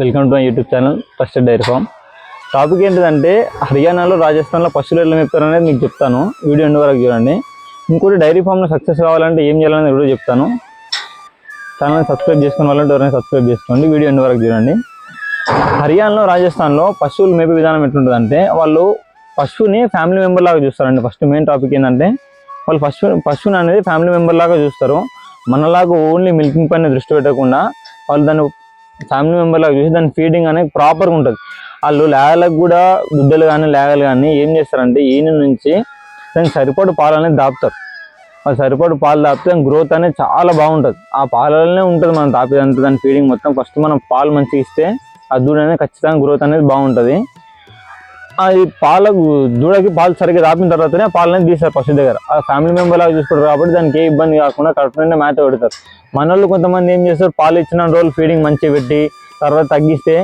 Welcome to my YouTube channel first dairy farm. Topic ఏంటిదంటే హర్యానాలో రాజస్థాన్లో పశువులు ఎలా మేపుతారు అనేది మీకు చెప్తాను. వీడియో ఎండు వరకు చూడండి. ఇంకోటి డైరీ ఫామ్లో సక్సెస్ కావాలంటే ఏం చేయాలనేది వీడియో చెప్తాను. ఛానల్ని సబ్స్క్రైబ్ చేసుకున్న వాళ్ళంటే ఎవరైనా సబ్స్క్రైబ్ చేసుకోండి. వీడియో ఎండు వరకు చూడండి. హర్యానాలో రాజస్థాన్లో పశువులు మేపే విధానం ఎట్లుంటుందంటే వాళ్ళు పశువుని ఫ్యామిలీ మెంబర్ లాగా చూస్తారండి. ఫస్ట్ మెయిన్ టాపిక్ ఏంటంటే వాళ్ళు పశువు పశువుని అనేది ఫ్యామిలీ మెంబర్ లాగా చూస్తారు. మనలాగా ఓన్లీ మిల్కింగ్ పైన దృష్టి పెట్టకుండా వాళ్ళు దాన్ని ఫ్యామిలీ మెంబర్ లాగా చూసి దాని ఫీడింగ్ అనేది ప్రాపర్గా ఉంటుంది. వాళ్ళు లేగలకు కూడా గుడ్డలు కానీ లేగలు కానీ ఏం చేస్తారంటే ఈయన నుంచి దానికి సరిపడు పాలు అనేది దాపుతారు. మరి సరిపడు పాలు దాపితే దాని గ్రోత్ అనేది చాలా బాగుంటుంది. ఆ పాలలోనే ఉంటుంది మనం తాపేదంతా దాని ఫీడింగ్ మొత్తం. ఫస్ట్ మనం పాలు మంచిగా ఇస్తే ఆ దూడ అనేది ఖచ్చితంగా గ్రోత్ అనేది బాగుంటుంది. అది పాల దూడకి పాలు సరిగ్గా తాపిన తర్వాతనే పాలని తీస్తారు పశువు దగ్గర. ఆ ఫ్యామిలీ మెంబర్ లాగా చూసుకుంటారు కాబట్టి దానికి ఏ ఇబ్బంది కాకుండా కరెక్ట్ మేత పెడతారు. మన వాళ్ళు కొంతమంది ఏం చేస్తారు? పాలు ఇచ్చిన రోజులు ఫీడింగ్ మంచిగా పెట్టి తర్వాత తగ్గిస్తే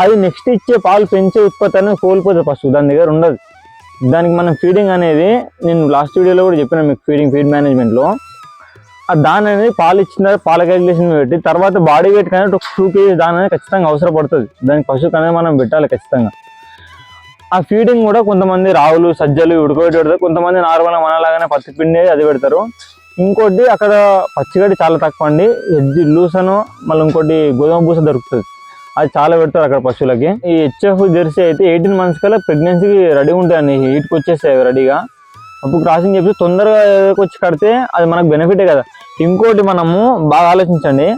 అది నెక్స్ట్ ఇచ్చే పాలు పెంచే ఉత్పత్తి అనేది కోల్పోతుంది పశువు దాని దగ్గర ఉండదు. దానికి మనం ఫీడింగ్ అనేది నేను లాస్ట్ వీడియోలో కూడా చెప్పిన మీకు ఫీడింగ్ ఫీడ్ మేనేజ్మెంట్లో ఆ దాని అనేది పాలు ఇచ్చిన పాల క్యాలిక్యులేషన్ పెట్టి తర్వాత బాడీ వెయిట్ అనేది ఒక టూ కేజీ దాని అనేది ఖచ్చితంగా అవసరపడుతుంది. దానికి పశువుకు అనేది మనం పెట్టాలి ఖచ్చితంగా. ఆ ఫీడింగ్ కూడా కొంతమంది రావులు సజ్జలు ఉడకబెట్టి పెడతారు కొంతమంది నార్మల్గా మనలాగానే పత్తి పిండి అది పెడతారు. ఇంకోటి అక్కడ పచ్చిగడ్డి చాలా తక్కువ అండి. ఎడ్జి లూసను మళ్ళీ ఇంకోటి గోధుమ పూస దొరుకుతుంది. అది చాలా పెడతారు అక్కడ పశువులకి. ఈ హెచ్ఎఫ్ జెర్సీ అయితే ఎయిటీన్ మంత్స్ కల్లా ప్రెగ్నెన్సీకి రెడీ ఉంటాయండి హీట్కి వచ్చేస్తాయి రెడీగా అప్పుడు క్రాసింగ్ చెప్పి తొందరగా వచ్చి కడితే అది మనకు బెనిఫిటే కదా. ఇంకోటి మనము బాగా ఆలోచించండి.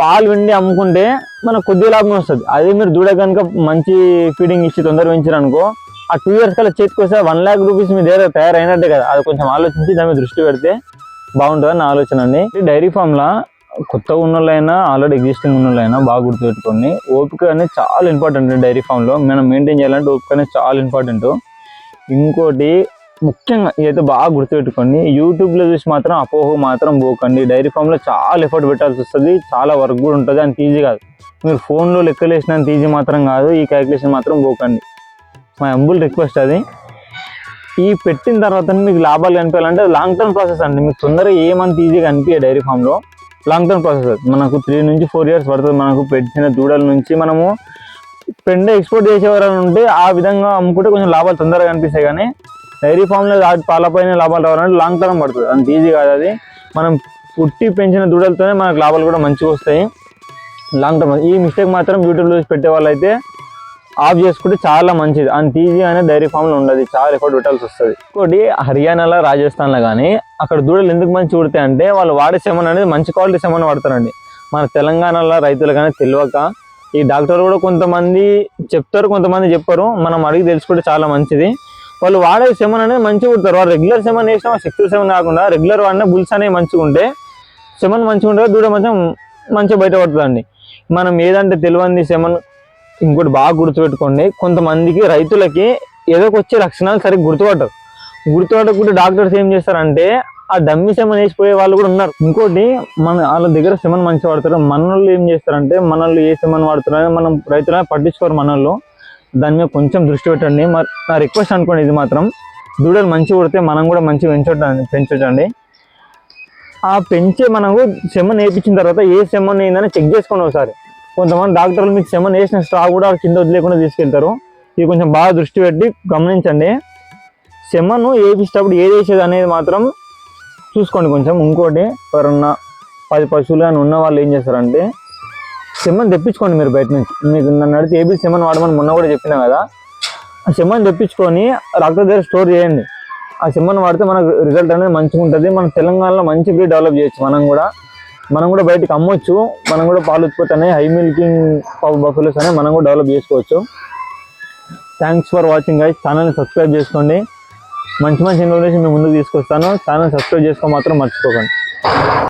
పాలు పిండి అమ్ముకుంటే మనకు కొద్దిగా లాభం వస్తుంది. అదే మీరు దూడ కనుక మంచి ఫీడింగ్ ఇచ్చి తొందరగా పెంచారనుకో ఆ టూ ఇయర్స్ కల్లా చేతికి వస్తే వన్ ల్యాక్ రూపీస్ మీ దగ్గర తయారైనట్టే కదా. అది కొంచెం ఆలోచించి దాని మీద దృష్టి పెడితే బాగుంటుందని ఆలోచన అండి. ఈ డైరీ ఫామ్లో కొత్త ఉన్నోళ్ళైనా ఆల్రెడీ ఎగ్జిస్టింగ్ ఉన్నోళ్ళైనా బాగా గుర్తుపెట్టుకోండి. ఓపిక అనేది చాలా ఇంపార్టెంట్ డైరీ ఫామ్లో మనం మెయింటైన్ చేయాలంటే ఓపిక అనేది చాలా ఇంపార్టెంట్ ఇంకోటి ముఖ్యంగా ఇదైతే బాగా గుర్తుపెట్టుకోండి. యూట్యూబ్లో చూసి మాత్రం అపోహ మాత్రం పోకండి. డైరీ ఫామ్లో చాలా ఎఫర్ట్ పెట్టాల్సి వస్తుంది. చాలా వర్క్ కూడా ఉంటుంది. అంత ఈజీ కాదు. మీరు ఫోన్లో లెక్కలేసిన తీజీ ఈజీ మాత్రం కాదు. ఈ క్యాలిక్యులేషన్ మాత్రం పోకండి. మా అంబుల్ రిక్వెస్ట్ అది. ఈ పెట్టిన తర్వాత మీకు లాభాలు కనిపించాలంటే లాంగ్ టర్మ్ ప్రాసెస్ అండి. మీకు తొందరగా ఏమంత ఈజీగా కనిపించే డైరీ ఫామ్లో. లాంగ్ టర్మ్ ప్రాసెస్ మనకు త్రీ నుంచి ఫోర్ ఇయర్స్ పడుతుంది. మనకు పెట్టిన దూడల నుంచి మనము పెండ ఎక్స్పోర్ట్ చేసేవారు ఉంటే ఆ విధంగా అమ్ముకుంటే కొంచెం లాభాలు తొందరగా కనిపిస్తాయి. కానీ డైరీ ఫామ్లో పాలపైన లాభాలు రావాలంటే లాంగ్ టర్మ్ పడుతుంది. అంత ఈజీ కాదు అది. మనం పుట్టి పెంచిన దూడలతోనే మనకు లాభాలు కూడా మంచిగా వస్తాయి. లాంగ్ టర్మ్ ఈ మిస్టేక్ మాత్రం యూట్యూబ్లో చూసి పెట్టే వాళ్ళైతే ఆఫ్ చేసుకుంటే చాలా మంచిది. అంత ఈజీ అనే డైరీ ఫామ్లో ఉండదు. చాలా ఎక్కువ పెట్టాల్సి వస్తుంది. ఇంకోటి హర్యానాలో రాజస్థాన్లో కానీ అక్కడ దూడలు ఎందుకు మంచి ఉడతాయి అంటే వాళ్ళు వాడే సెమన్ అనేది మంచి క్వాలిటీ సెమన్ వాడతారండి. మన తెలంగాణలో రైతులు కానీ తెలియక ఈ డాక్టర్ కూడా కొంతమంది చెప్తారు కొంతమంది చెప్పరు. మనం అడిగి తెలుసుకుంటే చాలా మంచిది. వాళ్ళు వాడే సెమన్ అనేది మంచిగా కుడతారు వాళ్ళు రెగ్యులర్ సెమన్ వేసినా సిక్స్ సెవెన్ కాకుండా రెగ్యులర్ వాడిన బుల్స్ అనేవి మంచిగా ఉంటే సెమన్ మంచిగా ఉంటుంది దూడ మంచిగా మంచిగా బయటపడుతుందండి. మనం ఏదంటే తెలియంది సెమన్ ఇంకోటి బాగా గుర్తుపెట్టుకోండి. కొంతమందికి రైతులకి ఏదో వచ్చే లక్షణాలు సరిగ్గా గుర్తుపట్టరు గుర్తుపట్టకుండా డాక్టర్స్ ఏం చేస్తారంటే ఆ డమ్మి సెమన్ వేసిపోయే వాళ్ళు కూడా ఉన్నారు. ఇంకోటి మన వాళ్ళ దగ్గర సెమన్ మంచిగా వాడతారు. మనోళ్ళు ఏం చేస్తారంటే మనోళ్ళు ఏ సెమన్ వాడుతున్నారో మనం రైతులనే పట్టించుకోరు మనోళ్ళు. దాని మీద కొంచెం దృష్టి పెట్టండి. మరి నా రిక్వెస్ట్ అనుకోండి ఇది మాత్రం దూడలు మంచిగా కొడితే మనం కూడా మంచిగా పెంచడం పెంచొచ్చండి. ఆ పెంచే మనకు సెమన్ వేయించిన తర్వాత ఏ సెమ్మన్ అయిందని చెక్ చేసుకోండి ఒకసారి. కొంతమంది డాక్టర్లు మీకు సెమన్ వేసిన స్ట్రా కూడా కింద వదిలేకుండా తీసుకెళ్తారు. ఇది కొంచెం బాగా దృష్టి పెట్టి గమనించండి. సెమ్మను వేపించేటప్పుడు ఏది వేసేది అనేది మాత్రం చూసుకోండి కొంచెం. ఇంకోటి ఎవరన్నా పది పశువులు అని ఉన్న వాళ్ళు ఏం చేస్తారంటే సిమ్మని తెప్పించుకోండి మీరు బయట నుంచి. మీకు నన్ను అడిగితే ఏబీ సిమ్మని వాడమని మొన్న కూడా చెప్పినా కదా. ఆ సిమ్మని తెప్పించుకొని డాక్టర్ దగ్గర స్టోర్ చేయండి. ఆ సిమ్మని వాడితే మనకు రిజల్ట్ అనేది మంచిగా ఉంటుంది. మన తెలంగాణలో మంచి బ్రీడ్ డెవలప్ చేయొచ్చు మనం కూడా. మనం కూడా బయటకు అమ్మొచ్చు. మనం కూడా పాలు ఉత్పత్తి అనేది హై మిల్కింగ్ బఫెలోస్ అనేది మనం కూడా డెవలప్ చేసుకోవచ్చు. థ్యాంక్స్ ఫర్ వాచింగ్ గైస్ ఛానల్ని సబ్స్క్రైబ్ చేసుకోండి. మంచి మంచి ఇన్ఫర్మేషన్ మేము ముందుకు తీసుకొస్తాను. ఛానల్ సబ్స్క్రైబ్ చేసుకో మాత్రం మర్చిపోకండి.